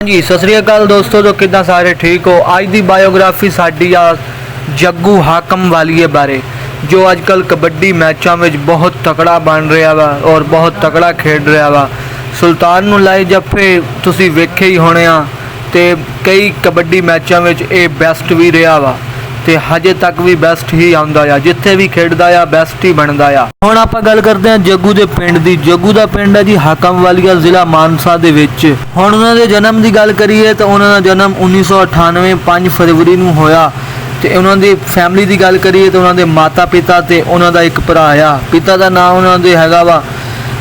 ਜੀ ਸਤਿ ਸ੍ਰੀ ਅਕਾਲ ਦੋਸਤੋ, ਜੋ ਕਿਦਾਂ ਸਾਰੇ ਠੀਕ ਹੋ? ਅੱਜ ਦੀ ਬਾਇਓਗ੍ਰਾਫੀ ਸਾਡੀ ਆ ਜੱਗੂ ਹਾਕਮ ਵਾਲੀਏ ਬਾਰੇ, ਜੋ ਅੱਜ ਕੱਲ ਕਬੱਡੀ ਮੈਚਾਂ ਵਿੱਚ ਬਹੁਤ ਤਕੜਾ ਬਣ ਰਿਹਾ ਵਾ ਔਰ ਬਹੁਤ ਤਕੜਾ ਖੇਡ ਰਿਹਾ ਵਾ। ਸੁਲਤਾਨ ਨੂੰ ਲਾਏ ਜੱਫੇ, ਤੁਸੀਂ ਵੇਖੇ ਹੀ ਹੋਣੇ ਆ ਤੇ ਕਈ ਕਬੱਡੀ ਮੈਚਾਂ ਵਿੱਚ ਇਹ ਬੈਸਟ ਵੀ ਰਿਹਾ ਵਾ। ਤੇ ਹਜੇ ਤੱਕ ਵੀ ਬੈਸਟ ਹੀ ਆਉਂਦਾ ਆ, ਜਿੱਥੇ ਵੀ ਖੇਡਦਾ ਆ ਬੈਸਟ ਹੀ ਬਣਦਾ ਆ। ਹੁਣ ਆਪਾਂ ਗੱਲ ਕਰਦੇ ਹਾਂ ਜੱਗੂ ਦੇ ਪਿੰਡ ਦੀ। ਜੱਗੂ ਦਾ ਪਿੰਡ ਹੈ ਜੀ ਹਾਕਮ ਵਾਲੀਆ ਜ਼ਿਲ੍ਹਾ ਮਾਨਸਾ ਦੇ ਵਿੱਚ। ਹੁਣ ਉਹਨਾਂ ਦੇ ਜਨਮ ਦੀ ਗੱਲ ਕਰੀਏ ਤਾਂ ਉਹਨਾਂ ਦਾ ਜਨਮ 1998 5 ਫਰਵਰੀ ਨੂੰ ਹੋਇਆ। ਤੇ ਉਹਨਾਂ ਦੀ ਫੈਮਿਲੀ ਦੀ ਗੱਲ ਕਰੀਏ ਤਾਂ ਉਹਨਾਂ ਦੇ ਮਾਤਾ ਪਿਤਾ ਤੇ ਉਹਨਾਂ ਦਾ ਇੱਕ ਭਰਾ ਆ। ਪਿਤਾ ਦਾ ਨਾਮ ਉਹਨਾਂ ਦੇ ਹੈਗਾ ਵਾ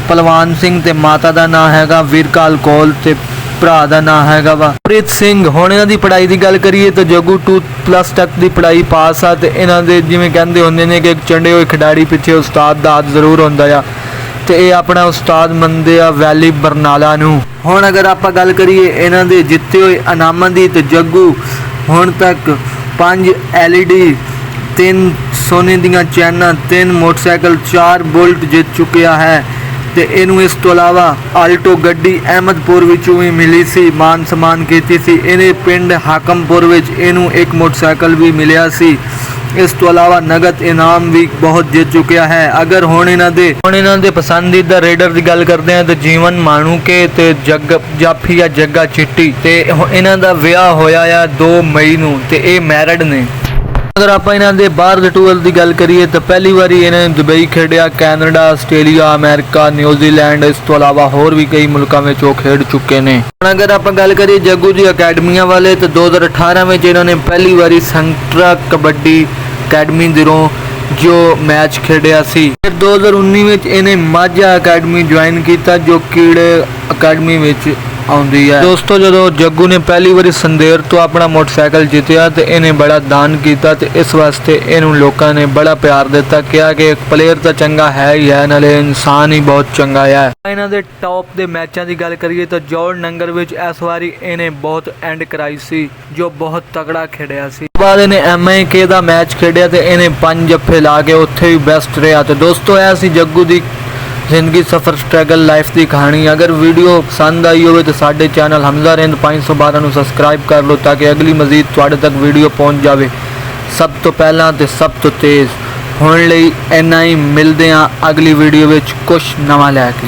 ਪਲਵਾਨ ਸਿੰਘ ਤੇ ਮਾਤਾ ਦਾ ਨਾਮ ਹੈਗਾ ਵੀਰਕਾਲ ਕੌਲ ਤੇ ਭਰਾ ਦਾ ਨਾਮ ਹੈਗਾ ਵਾ। ਪ੍ਰੀਤ ਸਿੰਘ, ਹੁਣ ਇਹਨਾਂ ਦੀ ਪੜ੍ਹਾਈ ਦੀ ਗੱਲ ਕਰੀਏ ਤਾਂ ਜੱਗੂ 2 ਪਲੱਸ ਤੱਕ ਦੀ ਪੜ੍ਹਾਈ ਪਾਸ ਆ ਤੇ ਇਹਨਾਂ ਦੇ ਜਿਵੇਂ ਕਹਿੰਦੇ ਹੁੰਦੇ ਨੇ ਕਿ ਇੱਕ ਚੰਡੇ ਹੋਏ ਖਿਡਾਰੀ ਪਿੱਛੇ ਉਸਤਾਦ ਦਾ ਹੱਥ ਜ਼ਰੂਰ ਹੁੰਦਾ ਆ ਤੇ ਇਹ ਆਪਣਾ ਉਸਤਾਦ ਮੰਨਦੇ ਆ ਵੈਲੀ ਬਰਨਾਲਾ ਨੂੰ। ਹੁਣ ਅਗਰ ਆਪਾਂ ਗੱਲ ਕਰੀਏ ਇਹਨਾਂ ਦੇ ਜਿੱਤੇ ਹੋਏ ਇਨਾਮਾਂ ਦੀ ਤੇ ਜੱਗੂ ਹੁਣ ਤੱਕ 5 LED ਤਿੰਨ ਸੋਨੇ ਦੀਆਂ ਚੈਨਾਂ, ਤਿੰਨ ਮੋਟਰਸਾਈਕਲ, ਚਾਰ ਬੁਲਟ ਜਿੱਤ ਚੁੱਕਿਆ ਹੈ। ਤੇ ਇਹਨੂੰ ਇਸ ਤੋਂ ਇਲਾਵਾ ਆਲਟੋ ਗੱਡੀ ਅਹਿਮਦਪੁਰ ਵਿੱਚੋਂ ਵੀ ਮਿਲੀ ਸੀ, ਮਾਨ ਸਮਾਨ ਕੀਤੀ ਸੀ। ਇਹਨੇ ਪਿੰਡ ਹਾਕਮਪੁਰ ਵਿੱਚ ਇਹਨੂੰ ਇੱਕ ਮੋਟਰਸਾਈਕਲ ਵੀ ਮਿਲਿਆ ਸੀ। ਇਸ ਤੋਂ ਇਲਾਵਾ ਨਗਦ ਇਨਾਮ ਵੀ ਬਹੁਤ ਜਿੱਤ ਚੁੱਕਿਆ ਹੈ। ਅਗਰ ਹੁਣ ਇਹਨਾਂ ਦੇ ਹੁਣ ਇਹਨਾਂ ਦੇ ਪਸੰਦੀਦਾ ਰੇਡਰ ਦੀ ਗੱਲ ਕਰਦੇ ਹਾਂ ਤਾਂ ਜੀਵਨ ਮਾਣੂਕੇ ਤੇ ਜੱਗ ਜਾਫੀ ਜਾਂ ਜੱਗਾ ਚਿੱਟੀ ਤੇ ਇਹਨਾਂ ਦਾ ਵਿਆਹ ਹੋਇਆ ਆ 2 ਮਈ ਨੂੰ ਤੇ ਇਹ ਮੈਰਿਡ ਨੇ। ਅਗਰ ਆਪਾਂ ਇਹਨਾਂ ਦੇ ਬਾਹਰ ਦੇ ਟੂਰ ਦੀ ਗੱਲ ਕਰੀਏ ਤਾਂ ਪਹਿਲੀ ਵਾਰੀ ਇਹਨਾਂ ਨੇ ਦੁਬਈ ਖੇਡਿਆ, ਕੈਨੇਡਾ, ਆਸਟ੍ਰੇਲੀਆ, ਅਮਰੀਕਾ, ਨਿਊਜ਼ੀਲੈਂਡ, ਇਸ ਤੋਂ ਇਲਾਵਾ ਹੋਰ ਵੀ ਕਈ ਮੁਲਕਾਂ ਵਿੱਚ ਉਹ ਖੇਡ ਚੁੱਕੇ ਨੇ। ਹੁਣ ਅਗਰ ਆਪਾਂ ਗੱਲ ਕਰੀਏ ਜੱਗੂ ਦੀ ਅਕੈਡਮੀਆਂ ਵਾਲੇ, ਤਾਂ 2018 ਵਿੱਚ ਇਹਨਾਂ ਨੇ ਪਹਿਲੀ ਵਾਰੀ ਸੰਟਰਾ ਕਬੱਡੀ ਅਕੈਡਮੀ ਦਿਰੋਂ ਜੋ ਮੈਚ ਖੇਡਿਆ ਸੀ। ਫਿਰ 2019 ਵਿੱਚ ਇਹਨੇ ਮਾਝਾ ਅਕੈਡਮੀ ਜੁਆਇਨ ਕੀਤਾ, ਜੋ ਕੀੜੇ ਅਕੈਡਮੀ ਵਿੱਚ ਆਉਂਦੀ ਹੈ। ਦੋਸਤੋ ਜਦੋਂ ਜੱਗੂ ਨੇ ਪਹਿਲੀ ਵਾਰੀ ਸੰਦੇਰ ਤੋਂ ਆਪਣਾ ਮੋਟਰਸਾਈਕਲ ਜਿੱਤਿਆ ਤੇ ਇਹਨੇ ਬੜਾ ਦਾਨ ਕੀਤਾ ਤੇ ਇਸ ਵਾਸਤੇ ਇਹਨੂੰ ਲੋਕਾਂ ਨੇ ਬੜਾ ਪਿਆਰ ਦਿੱਤਾ। ਕਿਹਾ ਕਿ ਇੱਕ ਪਲੇਅਰ ਤਾਂ ਚੰਗਾ ਹੈ ਹੀ ਹੈ ਨਾਲੇ ਇਨਸਾਨ ਹੀ ਬਹੁਤ ਚੰਗਾ ਹੈ। ਇਹਨਾਂ ਦੇ ਟੌਪ ਦੇ ਮੈਚਾਂ ਦੀ ਗੱਲ ਕਰੀਏ ਤਾਂ ਜੋੜ ਨੰਗਰ ਵਿੱਚ ਇਸ ਵਾਰੀ ਇਹਨੇ ਬਹੁਤ ਐਂਡ ਕਰਾਈ ਸੀ ਜੋ ਬਹੁਤ ਤਕੜਾ ਖੇਡਿਆ ਸੀ। ਬਾਅਦ ਇਹਨੇ ਐਮਆਈਕੇ ਦਾ ਮੈਚ ਖੇਡਿਆ ਤੇ ਇਹਨੇ ਪੰਜ ਜੱਫੇ ਲਾ ਕੇ ਉੱਥੇ ਵੀ ਬੈਸਟ ਰਿਹਾ। ਤੇ ਦੋਸਤੋ ਇਹ ਸੀ ਜੱਗੂ ਦੀ ਜ਼ਿੰਦਗੀ ਸਫਰ ਸਟਰਗਲ ਲਾਈਫ ਦੀ ਕਹਾਣੀ। ਅਗਰ ਵੀਡੀਓ ਪਸੰਦ ਆਈ ਹੋਵੇ ਤਾਂ ਸਾਡੇ ਚੈਨਲ ਹਮਜ਼ਾ ਰਿੰਦ 512 ਨੂੰ ਸਬਸਕ੍ਰਾਈਬ ਕਰ ਲਓ ਤਾਂ ਕਿ ਅਗਲੀ ਮਜ਼ੀਦ ਤੁਹਾਡੇ ਤੱਕ ਵੀਡੀਓ ਪਹੁੰਚ ਜਾਵੇ। ਸਭ ਤੋਂ ਪਹਿਲਾਂ ਤੇ ਸਭ ਤੋਂ ਤੇਜ਼। ਹੋਣ ਲਈ ਇੰਨਾ ਹੀ, ਮਿਲਦੇ ਹਾਂ ਅਗਲੀ ਵੀਡੀਓ ਵਿੱਚ ਕੁਝ ਨਵਾਂ ਲੈ ਕੇ।